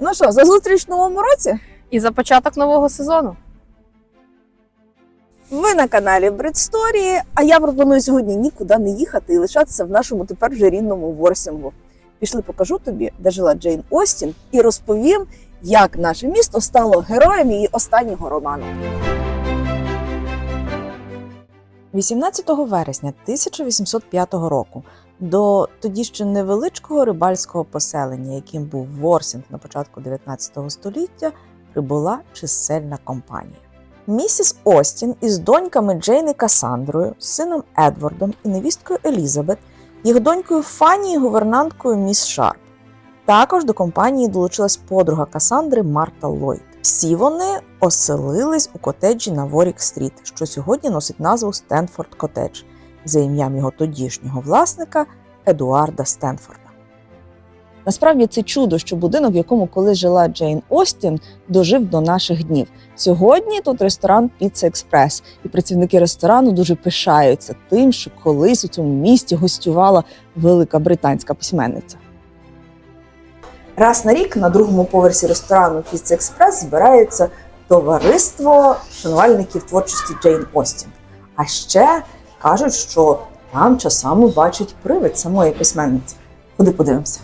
Ну що, за зустріч в новому році? І за початок нового сезону. Ви на каналі Бредсторії, а я пропоную сьогодні нікуди не їхати і лишатися в нашому тепер вже рідному Ворсінгу. Пішли, покажу тобі, де жила Джейн Остін, і розповім, як наше місто стало героєм її останнього роману. 18 вересня 1805 року до тоді ще невеличкого рибальського поселення, яким був Ворсінг на початку 19 століття, прибула чисельна компанія. Місіс Остін із доньками Джейн і Касандрою, сином Едвардом і невісткою Елізабет, їх донькою Фанні і гувернанткою міс Шарп. Також до компанії долучилась подруга Касандри Марта Ллойд. Всі вони оселились у котеджі на Ворік-стріт, що сьогодні носить назву Стенфорд Котедж за ім'ям його тодішнього власника Едуарда Стенфорда. Насправді це чудо, що будинок, в якому колись жила Джейн Остін, дожив до наших днів. Сьогодні тут ресторан Піца Експрес, і працівники ресторану дуже пишаються тим, що колись у цьому місті гостювала велика британська письменниця. Раз на рік на другому поверсі ресторану Піца Експрес збирається товариство шанувальників творчості Джейн Остін. А ще кажуть, що там часами бачить привид самої письменниці. Ходи подивимося.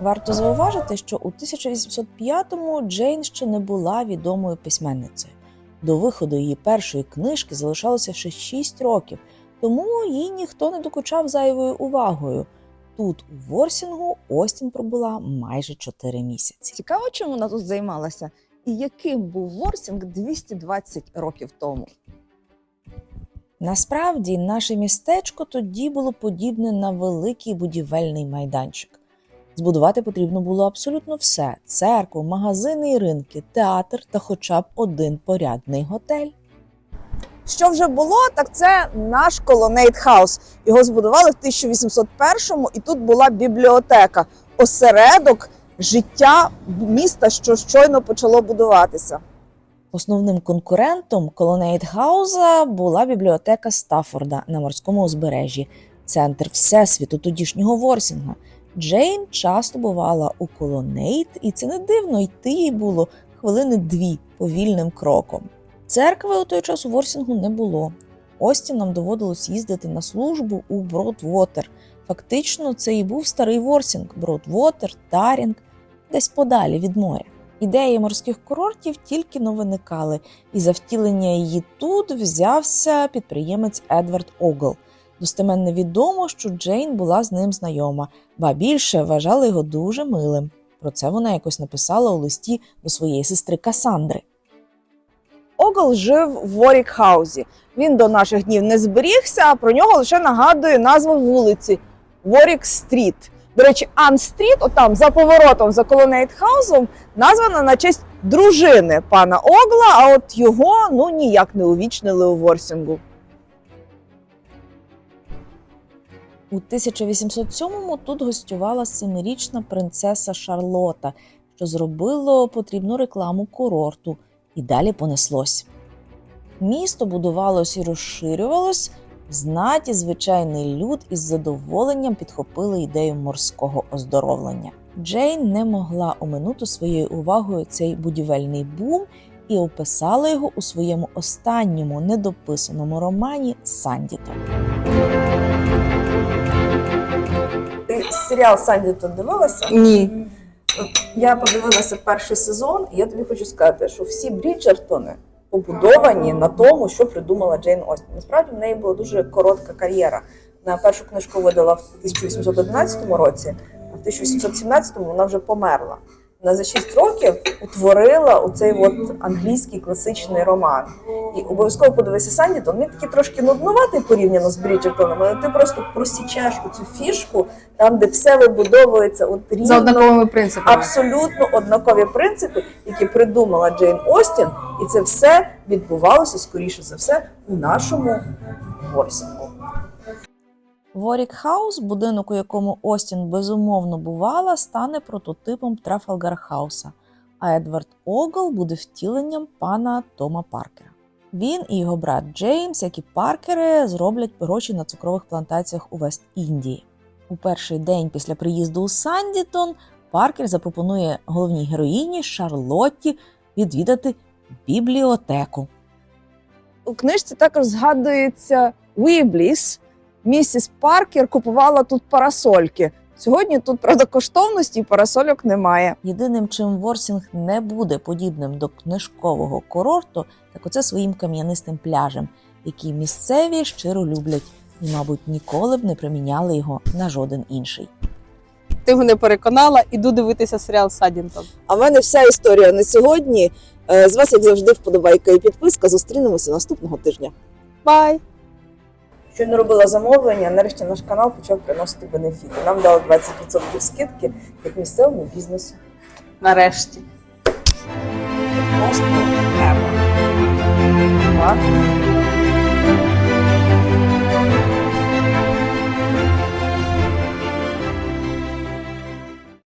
Варто зауважити, що у 1805-му Джейн ще не була відомою письменницею. До виходу її першої книжки залишалося ще 6 років, тому їй ніхто не докучав зайвою увагою. Тут, у Ворсінгу, Остін пробула майже 4 місяці. Цікаво, чим вона тут займалася і яким був Ворсінг 220 років тому. Насправді, наше містечко тоді було подібне на великий будівельний майданчик. Збудувати потрібно було абсолютно все: церкву, магазини і ринки, театр та хоча б один порядний готель. Що вже було, так це наш Колонейт Хаус. Його збудували в 1801-му, і тут була бібліотека, осередок життя міста, що щойно почало будуватися. Основним конкурентом Колонейт Хауза була бібліотека Стаффорда на морському узбережжі, центр всесвіту тодішнього Ворсінга. Джейн часто бувала у Колонейт, і це не дивно йти їй було хвилини дві повільним кроком. Церкви у той час у Ворсінгу не було. Остін нам доводилось їздити на службу у Бродвотер. Фактично, це і був старий Ворсінг, Бродвотер, Тарінг, десь подалі від моря. Ідеї морських курортів тільки но виникали, і за втілення її тут взявся підприємець Едвард Огл. Достеменно відомо, що Джейн була з ним знайома, ба більше вважала його дуже милим. Про це вона якось написала у листі до своєї сестри Касандри. Огл жив в Ворік-хаузі. Він до наших днів не зберігся, а про нього лише нагадує назва вулиці Ворік-стріт. До речі, Ан-стріт, отам за поворотом за Колонейт-хаузом, названа на честь дружини пана Огла, а от його ну ніяк не увічнили у Ворсінгу. У 1807-му тут гостювала семирічна принцеса Шарлота, що зробило потрібну рекламу курорту, і далі понеслось. Місто будувалось і розширювалось, знать і звичайний люд із задоволенням підхопили ідею морського оздоровлення. Джейн не могла оминути своєю увагою цей будівельний бум і описала його у своєму останньому недописаному романі Сандітон. Серіал Сандітон дивилася? Ні. Я подивилася перший сезон, і я тобі хочу сказати, що всі Бріджертони побудовані на тому, що придумала Джейн Остін. Насправді в неї була дуже коротка кар'єра. На першу книжку видала в 1811 році, а в 1817 вона вже померла. Вона за 6 років утворила оцей от англійський класичний роман. І обов'язково подивися Сандітон. Він такий трошки нуднуватий порівняно з Бріджертоном, але ти просто просічеш оцю фішку, там, де все вибудовується от рівно, За однаковими принципами. абсолютно однакові принципи, які придумала Джейн Остін, і це все відбувалося скоріше за все у нашому Ворсінгу. Ворік Хаус, будинок, у якому Остін безумовно бувала, стане прототипом Трафалгар Хауса, а Едвард Огл буде втіленням пана Тома Паркера. Він і його брат Джеймс, як і Паркери, зроблять гроші на цукрових плантаціях у Вест-Індії. У перший день після приїзду у Сандітон Паркер запропонує головній героїні Шарлотті відвідати бібліотеку. У книжці також згадується Уібліс. Місіс Паркер купувала тут парасольки. Сьогодні тут, правда, коштовності і парасольок немає. Єдиним, чим Ворсінг не буде подібним до книжкового курорту, так оце своїм кам'янистим пляжем, який місцеві щиро люблять і, мабуть, ніколи б не приміняли його на жоден інший. Ти мене переконала, іду дивитися серіал Садінтон. А в мене вся історія на сьогодні. Е, З вас, як завжди, вподобайка і підписка. Зустрінемося наступного тижня. Бай! Щойно робила замовлення, нарешті наш канал почав приносити бенефіти. Нам дали 20% скидки як місцевому бізнесу. Нарешті. Просто треба.